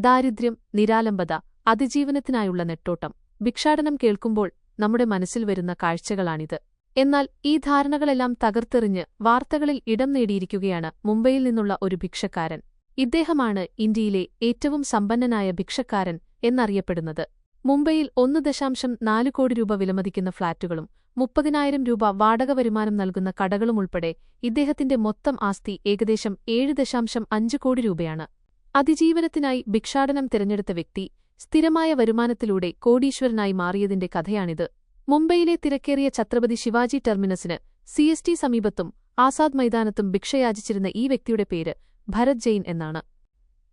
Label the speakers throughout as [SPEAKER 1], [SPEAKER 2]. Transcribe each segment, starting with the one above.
[SPEAKER 1] ദാരിദ്ര്യം നിരാലംബത അതിജീവനത്തിനായുള്ള നെട്ടോട്ടം. ഭിക്ഷാടനം കേൾക്കുമ്പോൾ നമ്മുടെ മനസ്സിൽ വരുന്ന കാഴ്ചകളാണിത്. എന്നാൽ ഈ ധാരണകളെല്ലാം തകർത്തെറിഞ്ഞ് വാർത്തകളിൽ ഇടം നേടിയിരിക്കുകയാണ് മുംബൈയിൽ നിന്നുള്ള ഒരു ഭിക്ഷക്കാരൻ. ഇദ്ദേഹമാണ് ഇന്ത്യയിലെ ഏറ്റവും സമ്പന്നനായ ഭിക്ഷക്കാരൻ എന്നറിയപ്പെടുന്നത്. മുംബൈയിൽ ഒന്ന് ദശാംശം നാല് കോടി രൂപ വിലമതിക്കുന്ന ഫ്ളാറ്റുകളും മുപ്പതിനായിരം രൂപ വാടക വരുമാനം നൽകുന്ന കടകളുമുൾപ്പെടെ ഇദ്ദേഹത്തിന്റെ മൊത്തം ആസ്തി ഏകദേശം ഏഴ് ദശാംശം അഞ്ച് കോടി രൂപയാണ്. അതിജീവനത്തിനായി ഭിക്ഷാടനം തിരഞ്ഞെടുത്ത വ്യക്തി സ്ഥിരമായ വരുമാനത്തിലൂടെ കോടീശ്വരനായി മാറിയതിന്റെ കഥയാണിത്. മുംബൈയിലെ തിരക്കേറിയ ഛത്രപതി ശിവാജി ടെർമിനസിന് സി എസ് ടി സമീപത്തും ആസാദ് മൈതാനത്തും ഭിക്ഷയാചിച്ചിരുന്ന ഈ വ്യക്തിയുടെ പേര് ഭരത് ജെയിൻ എന്നാണ്.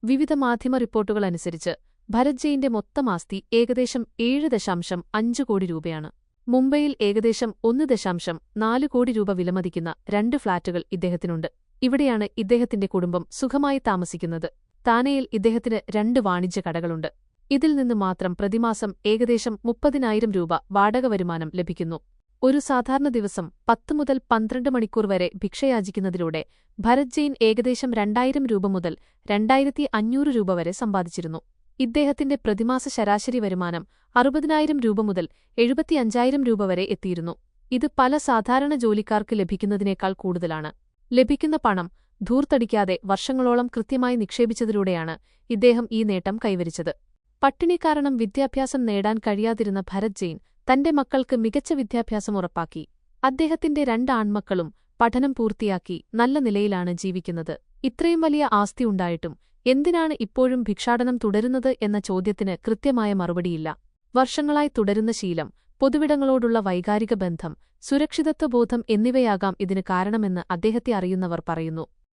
[SPEAKER 1] വിവിധ മാധ്യമ റിപ്പോർട്ടുകൾ അനുസരിച്ച് ഭരത് ജെയിന്റെ മൊത്തം ആസ്തി ഏകദേശം ഏഴ് ദശാംശം അഞ്ച് കോടി രൂപയാണ്. മുംബൈയിൽ ഏകദേശം ഒന്ന് ദശാംശം നാല് കോടി രൂപ വിലമതിക്കുന്ന രണ്ട് ഫ്ളാറ്റുകൾ ഇദ്ദേഹത്തിനുണ്ട്. ഇവിടെയാണ് ഇദ്ദേഹത്തിന്റെ കുടുംബം സുഖമായി താമസിക്കുന്നത്. താനെയിൽ ഇദ്ദേഹത്തിന് രണ്ട് വാണിജ്യ കടകളുണ്ട്. ഇതിൽ നിന്ന് മാത്രം പ്രതിമാസം ഏകദേശം മുപ്പതിനായിരം രൂപ വാടക വരുമാനം ലഭിക്കുന്നു. ഒരു സാധാരണ ദിവസം പത്ത് മുതൽ പന്ത്രണ്ട് മണിക്കൂർ വരെ ഭിക്ഷയാചിക്കുന്നതിലൂടെ ഭരത് ജെയിൻ ഏകദേശം രണ്ടായിരം രൂപ മുതൽ രണ്ടായിരത്തി അഞ്ഞൂറ് രൂപ വരെ സമ്പാദിച്ചിരുന്നു. ഇദ്ദേഹത്തിന്റെ പ്രതിമാസ ശരാശരി വരുമാനം അറുപതിനായിരം രൂപ മുതൽ എഴുപത്തിയഞ്ചായിരം രൂപ വരെ എത്തിയിരുന്നു. ഇത് പല സാധാരണ ജോലിക്കാർക്ക് ലഭിക്കുന്നതിനേക്കാൾ കൂടുതലാണ്. ലഭിക്കുന്ന പണം ധൂർത്തടിക്കാതെ വർഷങ്ങളോളം കൃത്യമായി നിക്ഷേപിച്ചതിലൂടെയാണ് ഇദ്ദേഹം ഈ നേട്ടം കൈവരിച്ചത്. പട്ടിണി കാരണം വിദ്യാഭ്യാസം നേടാൻ കഴിയാതിരുന്ന ഭരത് ജെയിൻ തന്റെ മക്കൾക്ക് മികച്ച വിദ്യാഭ്യാസം ഉറപ്പാക്കി. അദ്ദേഹത്തിന്റെ രണ്ട് ആൺമക്കളും പഠനം പൂർത്തിയാക്കി നല്ല നിലയിലാണ് ജീവിക്കുന്നത്. ഇത്രയും വലിയ ആസ്തി ഉണ്ടായിട്ടും എന്തിനാണ് ഇപ്പോഴും ഭിക്ഷാടനം തുടരുന്നത് എന്ന ചോദ്യത്തിന് കൃത്യമായ മറുപടിയില്ല. വർഷങ്ങളായി തുടരുന്ന ശീലം പൊതുവിടങ്ങളോടുള്ള വൈകാരിക ബന്ധം സുരക്ഷിതത്വബോധം എന്നിവയാകാം ഇതിന് കാരണമെന്ന് അദ്ദേഹത്തെ അറിയുന്നവർ പറയുന്നു.